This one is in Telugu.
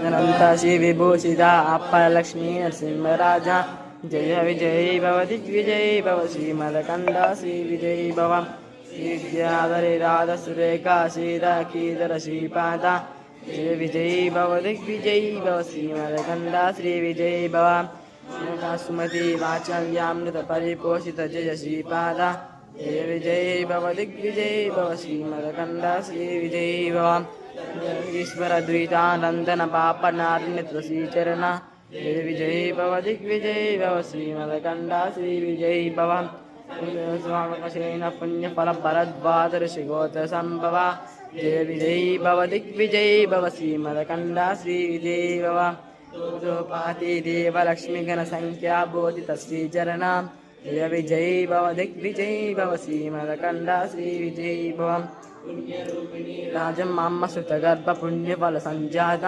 శ్రీ విభూషిత అప్పలక్ష్మీ నరసింహరాజ జయ విజయీ భవ దిగ్విజయీ భవ శ్రీమదకంద శ్రీ విజయీ భవ శ్రీద్యాధరి రాధ సురేఖ శ్రీధ కీధర శ్రీపాద జయ విజయీ భవ దిగ్విజయీ భవ శ్రీమదకంద శ్రీ విజయీ భవ సుమతి వాచవ్యామృత పరిపోషిత జయ శ్రీపాద జయ విజయీ భవ దిగ్విజయీ భవ శ్రీమదకంద శ్రీ విజయీ భవ స్వామకశేన పుణ్యఫల భరద్వాదర శిగోత సంభవ జయ విజయీ భవ దిగ్విజయీ భవ శ్రీమదకండ శ్రీ విజయీ భవ పాతి దేవలక్ష్మి గణ సంఖ్యా బోధిత శ్రీచరణ జయ విజయీ భవ దిగ్విజయీ భవ శ్రీమదకండ శ్రీ విజయీ భవ రాజం మామ్మ సుత సుతగర్భ పుణ్యఫల సంజాత.